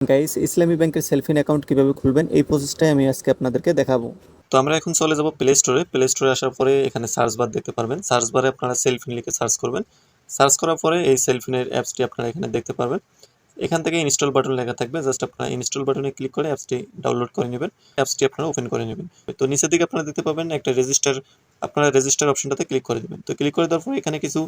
Guys ইসলামী ব্যাংকের Cellfin account কীভাবে খুলবেন, এই প্রসেসটাই আমি আজকে আপনাদেরকে দেখাবো। তো আমরা এখন চলে যাব প্লে স্টোরে প্লে স্টোরে আসার পরে এখানে সার্চ বার দেখতে পারবেন। সার্চ বারে আপনারা সেলফিন লিখে সার্চ করবেন। সার্চ করার পরে এই সেলফিনের অ্যাপসটি আপনারা এখানে দেখতে পারবেন। এখান থেকে ইনস্টল বাটন লেখা থাকবে। জাস্ট আপনারা ইনস্টল বাটনে ক্লিক করে অ্যাপসটি ডাউনলোড করে নেবেন। অ্যাপসটি আপনারা ওপেন করে নেবেন। তো নিচের দিকে আপনারা দেখতে পাবেন একটা রেজিস্টার আপনারা রেজিস্টার অপশনটাতে ক্লিক করে দেবেন। তো ক্লিক করে দেওয়ার পরে এখানে কিছু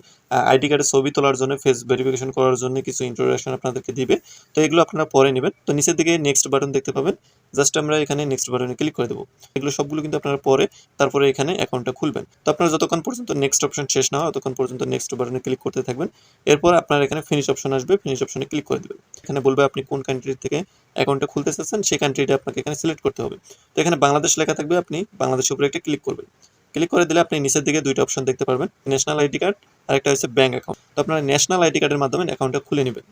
আইডি কার্ডের ছবি তোলার জন্য ফেস ভেরিফিকেশন করার জন্য কিছু ইন্ট্রোডাকশন আপনাদেরকে দিবে। তো এগুলো আপনারা পরে নেবেন। তো নিচের দিকে নেক্সট বাটন দেখতে পাবেন। জাস্ট আমরা এখানে নেক্সট বাটনে ক্লিক করে দেবো। এগুলো সবগুলো কিন্তু আপনারা পরে, তারপরে এখানে অ্যাকাউন্টটা খুলবেন। তো আপনারা যতক্ষণ পর্যন্ত নেক্সট অপশন শেষ না হয়, ততক্ষণ পর্যন্ত নেক্সট বাটনে ক্লিক করতে থাকবেন। এরপর আপনার এখানে ফিনিশ অপশন আসবে। ফিনিশ অপশনে ক্লিক করে দেবেন। এখানে বলবে আপনি কোন কান্ট্রি থেকে অ্যাকাউন্টটা খুলতে চাচ্ছেন, সেই কান্ট্রিটা আপনাকে এখানে সিলেক্ট করতে হবে। তো এখানে বাংলাদেশ লেখা থাকবে আপনি, বাংলাদেশের উপরে একটা ক্লিক করবেন। ক্লিক করে দিলে আপনি নিচের দিকে দুইটা অপশন দেখতে পারবেন ন্যাশনাল আইডি কার্ড আর একটা হচ্ছে ব্যাঙ্ক অ্যাকাউন্ট তো আপনারা ন্যাশনাল আইডি কার্ডের মাধ্যমে অ্যাকাউন্টটা খুলে নেবেন।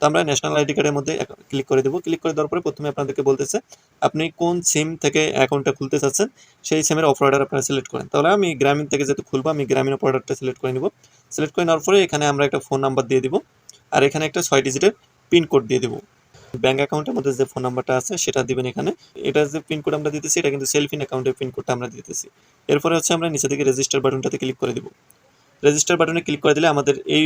তো আমরা ন্যাশনাল আইডি কার্ডের মধ্যে ক্লিক করে দেবো। ক্লিক করে দেওয়ার পরে প্রথমে আপনাদেরকে বলতেছে, আপনি কোন সিম থেকে অ্যাকাউন্টটা খুলতে চাচ্ছেন, সেই সিমের অপারেটার আপনারা সিলেক্ট করেন। তাহলে আমি গ্রামীণ থেকে যেহেতু খুলবো, আমি গ্রামীণ অপারেটারটা সিলেক্ট করে নিব। সিলেক্ট করে নেওয়ার পরে এখানে আমরা একটা ফোন নাম্বার দিয়ে দিব। আর এখানে একটা ছয় ডিজিটের পিন কোড দিয়ে দেবো। ব্যাঙ্ক অ্যাকাউন্টের মধ্যে যে ফোন নাম্বারটা আছে, সেটা দিবেন এখানে। এটা যে পিন কোড আমরা দিতেছি, এটা কিন্তু সেলফিন অ্যাকাউন্টের পিন কোডটা আমরা দিতেছি। এরপরে হচ্ছে আমরা নিচে থেকে রেজিস্টার বাটনটাতে ক্লিক করে দিব। রেজিস্টার বাটনে ক্লিক করে দিলে আমাদের এই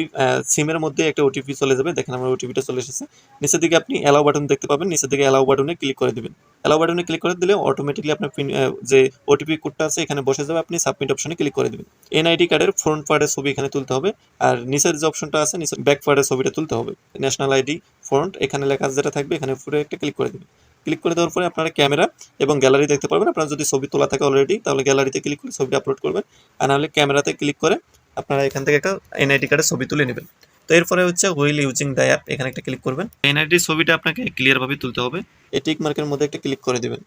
সিমের মধ্যে একটা ওটিপি চলে যাবে। দেখেন আমার ওটিপিটা চলে এসেছে। নিচের দিকে আপনি অ্যালাউ বাটন দেখতে পাবেন। নিচের দিকে অ্যালাউ বাটনে ক্লিক করে দিবেন। অ্যালাউ বাটনে ক্লিক করে দিলে অটোমেটিকলি আপনার পিন যে ওটিপি কোডটা আছে, এখানে বসে যাবে। আপনি সাবমিট অপশনে ক্লিক করে দেবেন। এনআইডি কার্ডের ফ্রন্ট পার্টের ছবি এখানে তুলতে হবে। আর নিচের যে অপশনটা আছে, নিচের ব্যাক পার্টের ছবিটা তুলতে হবে। ন্যাশনাল আইডি ফ্রন্ট এখানে লেখা যেটা থাকবে, এখানে পুরো একটা ক্লিক করে দেবেন। ক্লিক করে দেওয়ার পরে আপনারা ক্যামেরা এবং গ্যালারি দেখতে পারবেন। আপনারা যদি ছবি তোলা থাকে অলরেডি তাহলে গ্যালারিতে ক্লিক করে ছবিটা আপলোড করবেন। আর নাহলে ক্যামেরাতে ক্লিক করে আপনারা এখান থেকে একটা এনআইডি কার্ডের ছবি তুলে নেবেন। তো এরপরে হচ্ছে হুইল ইউজিং দ্য অ্যাপ এখানে একটা ক্লিক করবেন। এনআইডির ছবিটা আপনাকে ক্লিয়ারভাবে তুলতে হবে। এই টিক মার্কের মধ্যে একটা ক্লিক করে দেবেন।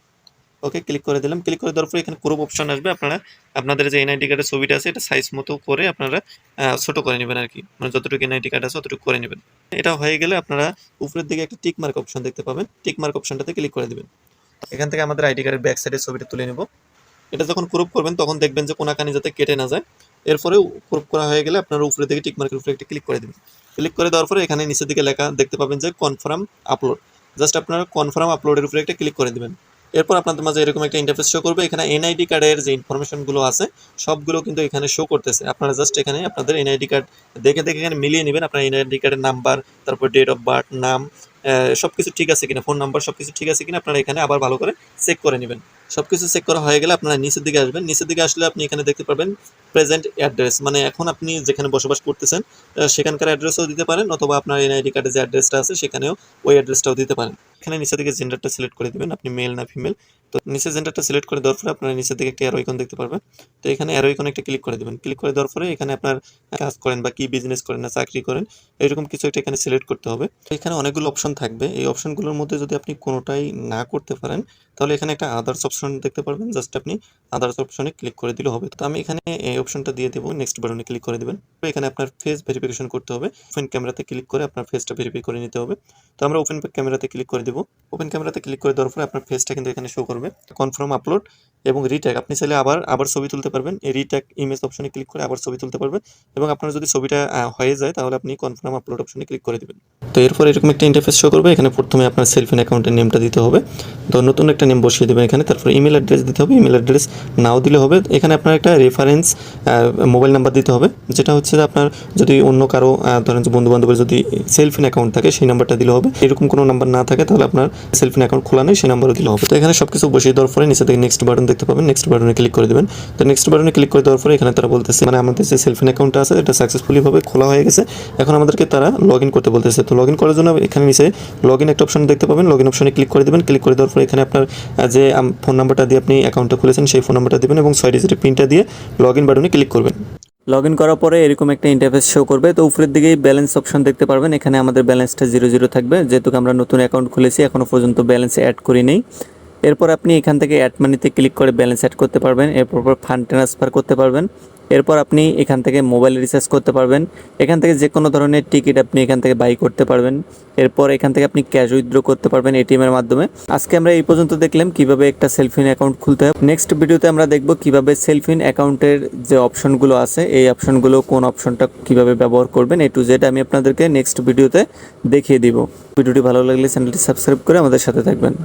ওকে ক্লিক করে দিলাম। ক্লিক করে দেওয়ার পরে এখানে ক্রপ অপশন আসবে। আপনারা আপনাদের যে এনআইডি কার্ডের ছবিটা আছে এটা সাইজ মতো করে আপনারা ছোট করে নেবেন আর কি মানে যতটুকু এনআইডি কার্ড আছে ততটুকু করে নেবেন। এটা হয়ে গেলে আপনারা উপরের দিকে একটা টিক মার্ক অপশন দেখতে পাবেন। টিক মার্ক অপশনটাতে ক্লিক করে দেবেন। এখান থেকে আমাদের আইডি কার্ডের ব্যাক সাইডের ছবিটা তুলে নেব। এটা যখন ক্রপ করবেন তখন দেখবেন যে কোনাকানি যাতে কেটে না যায়। এরপরে ক্রপ করা হয়ে গেলে আপনারা উপরে দিকে টিকমার্কের উপরে একটি ক্লিক করে দেবেন। ক্লিক করে দেওয়ার পরে এখানে নিচের দিকে লেখা দেখতে পাবেন যে কনফার্ম আপলোড জাস্ট আপনারা কনফার্ম আপলোডের উপরে একটা ক্লিক করে দেবেন। এরপর আপনাদের মাঝে এরকম একটা ইন্টারফেস শো করবে। এখানে এনআইডি কার্ডের যে ইনফরমেশনগুলো আছে, সবগুলো কিন্তু এখানে শো করতেছে। আপনারা জাস্ট এখানে আপনাদের এনআইডি কার্ড দেখে দেখে এখানে মিলিয়ে নেবেন। আপনার এনআইডি কার্ডের নাম্বার তারপর ডেট অফ বার্থ নাম সব কিছু ঠিক আছে কিনা ফোন নাম্বার সব কিছু ঠিক আছে কিনা, আপনারা এখানে আবার ভালো করে চেক করে নেবেন। সব কিছু চেক করা হয়ে গেলে আপনারা নিচের দিকে আসবেন। নিচের দিকে আসলে আপনি এখানে দেখতে পাবেন প্রেজেন্ট অ্যাড্রেস মানে এখন আপনি যেখানে বসবাস করতেছেন সেখানকার অ্যাড্রেসও দিতে পারেন, অথবা আপনার এনআইডি কার্ডে যে অ্যাড্রেসটা আছে, সেখানেও ওই অ্যাড্রেসটাও দিতে পারেন। এখানে নিচে থেকে জেন্ডারটা সিলেক্ট করে দেবেন। আপনি মেল না ফিমেল তো নিচে জেন্ডারটা সিলেক্ট করে দেওয়ার পরে আপনারা নিচের দিকে একটা অ্যারো আইকন দেখতে পারবেন। তো এখানে অ্যারো আইকন একটা ক্লিক করে দেবেন। ক্লিক করে দেওয়ার পরে এখানে আপনার কাজ করেন বা কি বিজনেস করেন না চাকরি করেন, এরকম কিছু একটা এখানে সিলেক্ট করতে হবে। এখানে অনেকগুলো অপশন থাকবে। এই অপশনগুলোর মধ্যে যদি আপনি কোনোটাই না করতে পারেন, তাহলে এখানে একটা আদার্স অপশন দেখতে পারবেন। জাস্ট আপনি আদার্স অপশনে ক্লিক করে দিলে হবে। তো আমি এখানে এই অপশনটা দিয়ে দেবো। নেক্সট বাটনে ক্লিক করে দেবেন। তো এখানে আপনার ফেস ভেরিফিকেশন করতে হবে। ওপেন ক্যামেরাতে ক্লিক করে আপনার ফেসটা ভেরিফাই করে নিতে হবে। তো আমরা ওপেন ক্যামেরাতে ক্লিক করে দেবো। ওপেন ক্যামেরাতে ক্লিক করে দেওয়ার পরে আপনার ফেসটা কিন্তু এখানে শো করবে। কনফার্ম আপলোড এবং রিট্যাগ আপনি চাইলে আবার আবার ছবি তুলতে পারবেন। এই রিট্যাগ ইমেজ অপশনে ক্লিক করে আবার ছবি তুলতে পারবেন এবং আপনার যদি ছবিটা হয়ে যায় তাহলে আপনি কনফার্ম আপলোড অপশনে ক্লিক করে দেবেন। তো এরপর এরকম একটা ইন্টারফেস শো করবে। এখানে প্রথমে আপনার সেলফিন অ্যাকাউন্টের নেমটা দিতে হবে। তো নতুন একটা নেম বসিয়ে দেবেন এখানে। তারপর ইমেল অ্যাড্রেস দিতে হবে। ইমেল অ্যাড্রেস নাও দিলে হবে। এখানে আপনার একটা রেফারেন্স মোবাইল নাম্বার দিতে হবে। যেটা হচ্ছে আপনার যদি অন্য কারও ধরেন বন্ধু বান্ধবের যদি সেলফিন অ্যাকাউন্ট থাকে, সেই নাম্বারটা দিলে হবে। এরকম কোনো নাম্বার না থাকে, তাহলে আপনার সেলফিন অ্যাকাউন্ট খোলা নেই, সেই নাম্বারও দিলে হবে। তো এখানে সব কিছু বসিয়ে দেওয়ার পরে নিচে থেকে নেক্সট বাটন দেখতে পাবেন। নেক্সট বাটনে ক্লিক করে দেবেন। তো নেক্সট বাটনে ক্লিক করে দেওয়ার পরে এখানে তারা বলতেছে মানে আমাদের যে সেলফিন অ্যাকাউন্টটা আছে, এটা সাকসেসফুলি ভাবে খোলা হয়ে গেছে। এখন আমাদেরকে তারা লগ ইন করতে বলতেছে। তো লগ ইন করার জন্য এখানে নিচে লগ ইন একটা অপশন দেখতে পাবেন। লগ ইন অপশনে ক্লিক করে দেবেন। ক্লিক করে দেওয়ার পরে এখানে আপনার যে ফোন নাম্বারটা দিয়ে আপনি অ্যাকাউন্টটা খুলেছেন, সেই ফোন নাম্বারটা দিবেন এবং ছয় ডিজিটের পিনটা দিয়ে লগ ইন বাটনে ক্লিক করবেন। লগ ইন করার পরে এরকম একটা ইন্টারফেস শো করবে। তো উপরের দিকেই ব্যালেন্স অপশন দেখতে পারবেন। এখানে আমাদের ব্যালেন্সটা জিরো জিরো থাকবে। যেহেতু আমরা নতুন অ্যাকাউন্ট খুলেছি এখনও পর্যন্ত ব্যালেন্স অ্যাড করি নেই। এরপর আপনি এখান থেকে অ্যাড মানিতে ক্লিক করে ব্যালেন্স অ্যাড করতে পারবেন, এরপর ফান্ড ট্রান্সফার করতে পারবেন, এরপর আপনি এখান থেকে মোবাইল রিচার্জ করতে পারবেন, এখান থেকে যে কোনো ধরনের টিকিট আপনি এখান থেকে বাই করতে পারবেন, এরপর এখান থেকে আপনি ক্যাশ উইথড্র করতে পারবেন এটিএমের মাধ্যমে। আজকে আমরা এই পর্যন্ত দেখলাম কীভাবে একটা সেলফিন অ্যাকাউন্ট খুলতে হয়। নেক্সট ভিডিওতে আমরা দেখব কীভাবে সেলফিন অ্যাকাউন্টের যে অপশনগুলো আছে, এই অপশনগুলো কোন অপশনটা কীভাবে ব্যবহার করবেন এ টু জেড আমি আপনাদেরকে নেক্সট ভিডিওতে দেখিয়ে দিব। ভিডিওটি ভালো লাগলে চ্যানেলটি সাবস্ক্রাইব করে আমাদের সাথে থাকবেন।